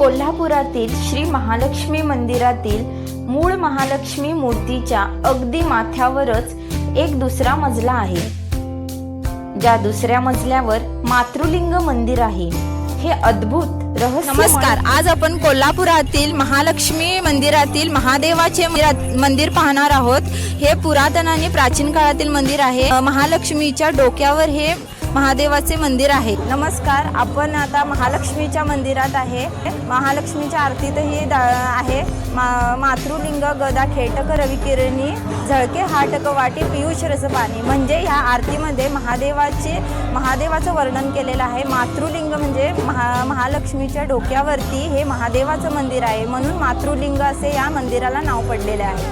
कोल्हापुरातील श्री महालक्ष्मी मंदिरातील मूळ महालक्ष्मी मूर्तीच्या अगदी माथ्यावरच एक दुसरा मजला आहे. ज्या दुसऱ्या मजल्यावर मातृलिंग मंदिर आहे. हे अद्भुत रहस्य नमस्कार. आज आपण कोल्हापुरातील महालक्ष्मी मंदिरातील महादेवाचे मंदिर पाहणार आहोत. हे पुरातन आणि प्राचीन काळातील मंदिर आहे. महालक्ष्मीच्या डोक्यावर हे महादेवाचे मंदिर आहे. नमस्कार आपण आता महालक्ष्मीच्या मंदिरात आहे. महालक्ष्मीच्या आरतीतही दा- आहे. मा- मातृलिंग गदा खेटक रविकिरणी झळके हाटक वाटी पियुष रस पाणी म्हणजे ह्या आरतीमध्ये महादेवाचे महादेवाचं वर्णन केलेलं आहे. मातृलिंग म्हणजे महा महालक्ष्मीच्या डोक्यावरती हे महादेवाचं मंदिर आहे. म्हणून मातृलिंग असे या मंदिराला नाव पडलेले आहे.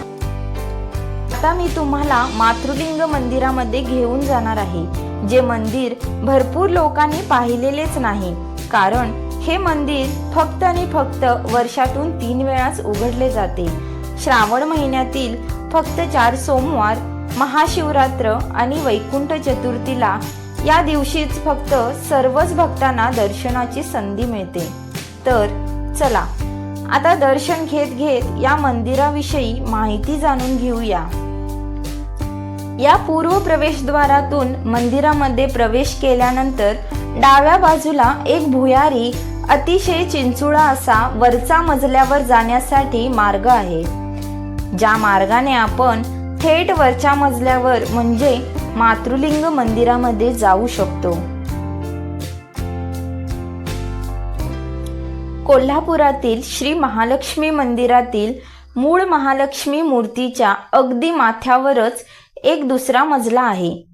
आता मी तुम्हाला मातृलिंग मंदिरामध्ये घेऊन जाणार आहे. जे मंदिर भरपूर लोकांनी पाहिलेलेच नाही. कारण हे मंदिर फक्त आणि फक्त वर्षातून तीन वेळाच उघडले जाते. श्रावण महिन्यातील फक्त चार सोमवार महाशिवरात्र आणि वैकुंठ चतुर्थीला या दिवशीच फक्त सर्वच भक्तांना दर्शनाची संधी मिळते. तर चला आता दर्शन घेत घेत या मंदिराविषयी माहिती जाणून घेऊया. या पूर्व प्रवेशद्वारातून मंदिरामध्ये प्रवेश केल्यानंतर डाव्या बाजूला एक भुयारी अतिशय चिंचुळा असा वरचा मजल्यावर जाण्यासाठी मार्ग आहे. ज्या मार्गाने आपण थेट वरच्या मजल्यावर म्हणजे मातृलिंग मंदिरामध्ये जाऊ शकतो. कोल्हापुरातील श्री महालक्ष्मी मंदिरातील मूळ महालक्ष्मी मूर्तीच्या अगदी माथ्यावरच एक दुसरा मजला आहे.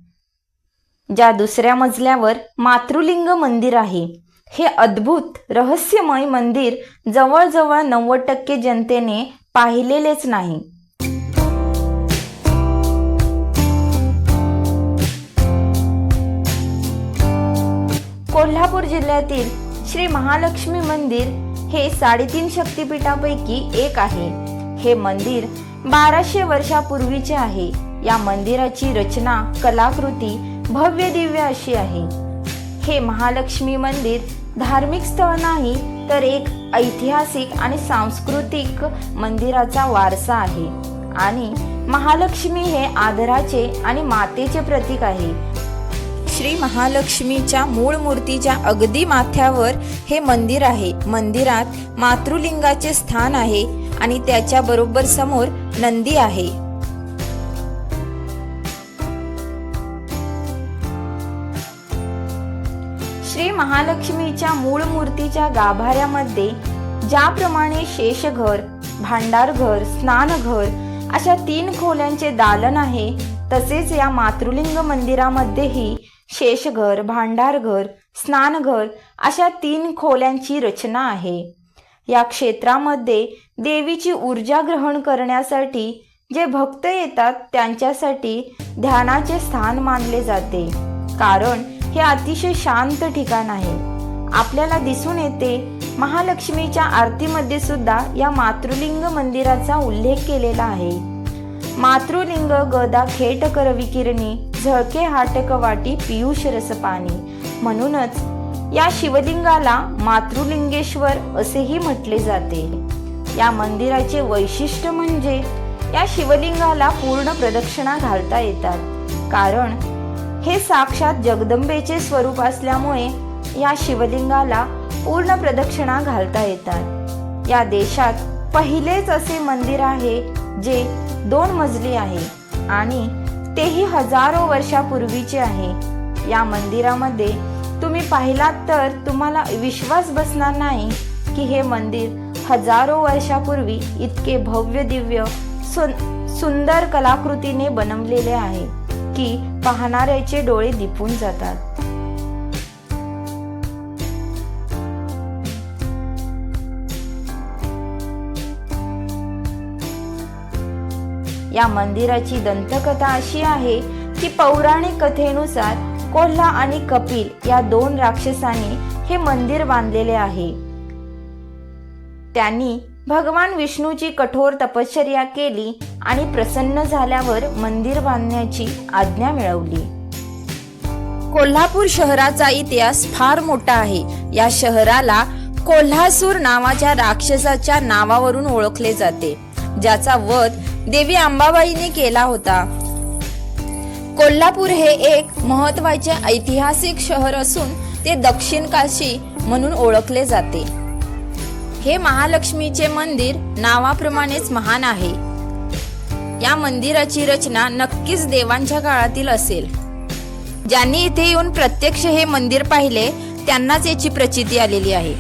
ज्या दुसऱ्या मजल्यावर मातृलिंग मंदिर आहे. हे अद्भुत रहस्यमय मंदिर जवळजवळ नव्वद टक्के जनतेने पाहिलेलेच नाही. कोल्हापूर जिल्ह्यातील श्री महालक्ष्मी मंदिर हे साडेतीन शक्तिपीठापैकी एक आहे. हे मंदिर बाराशे वर्षापूर्वीचे आहे. या मंदिराची रचना कलाकृती भव्य दिव्य अशी आहे. हे महालक्ष्मी मंदिर धार्मिक स्थळ नाही तर एक ऐतिहासिक आणि सांस्कृतिक मंदिराचा वारसा आहे. आणि महालक्ष्मी हे आदराचे आणि मातेचे प्रतीक आहे. श्री महालक्ष्मीच्या मूळ मूर्तीच्या अगदी माथ्यावर हे मंदिर आहे. मंदिरात मातृलिंगाचे स्थान आहे आणि त्याच्या बरोबर समोर नंदी आहे. महालक्ष्मीच्या मूळ मूर्तीच्या गाभाऱ्यामध्ये ज्याप्रमाणे शेषघर भांडारघर स्नानघर अशा तीन खोल्यांचे दालन आहे तसेच या मातृलिंग मंदिरामध्येही शेषघर भांडारघर स्नानघर अशा तीन खोल्यांची रचना आहे. या क्षेत्रामध्ये देवीची ऊर्जा ग्रहण करण्यासाठी जे भक्त येतात त्यांच्यासाठी ध्यानाचे स्थान मानले जाते. कारण हे अतिशय शांत ठिकाण आहे. आपल्याला दिसून येते महालक्ष्मीच्या आरतीमध्ये सुद्धा या मातृलिंग मंदिराचा उल्लेख केलेला आहे. मातृलिंग गदा खेट करवी झळके हाटक वाटी पियुष रस पाणी म्हणूनच या शिवलिंगाला मातृलिंगेश्वर असेही म्हटले जाते. या मंदिराचे वैशिष्ट्य म्हणजे या शिवलिंगाला पूर्ण प्रदक्षिणा घालता येतात. कारण हे साक्षात जगदंबेचे स्वरूप असल्यामुळे या शिवलिंगाला पूर्ण प्रदक्षिणा घालता येतात. या देशात पहिलेच असे मंदिर आहे जे दोन मजली आहे आणि तेही हजारो वर्षापूर्वीचे आहे. या मंदिरामध्ये तुम्ही पाहिलात तर तुम्हाला विश्वास बसणार नाही की हे मंदिर हजारो वर्षापूर्वी इतके भव्य दिव्य सुं- सुंदर कलाकृतीने बनवलेले आहे. की पाहणाऱ्याचे डोळे दिपून जातात. या मंदिराची दंतकथा अशी आहे की पौराणिक कथेनुसार कोल्हा आणि कपिल या दोन राक्षसांनी हे मंदिर बांधलेले आहे. त्यांनी भगवान विष्णूची कठोर तपश्चर्या केली आणि प्रसन्न झाल्यावर मंदिर बांधण्याची आज्ञा मिळवली. कोल्हापूर शहराचा इतिहास फार मोठा आहे. या शहराला कोल्हासूर नावाच्या राक्षसाच्या नावावरून ओळखले जाते ज्याचा वध देवी अंबाबाईने केला होता. कोल्हापूर हे एक महत्त्वाचे ऐतिहासिक शहर असून ते दक्षिण काशी म्हणून ओळखले जाते. हे महालक्ष्मीचे मंदिर नावाप्रमाणेच महान आहे. या मंदिराची रचना नक्कीच देवांच्या काळातील असेल. ज्यांनी इथे येऊन प्रत्यक्ष हे मंदिर पाहिले त्यांनाच याची प्रचिती आलेली आहे.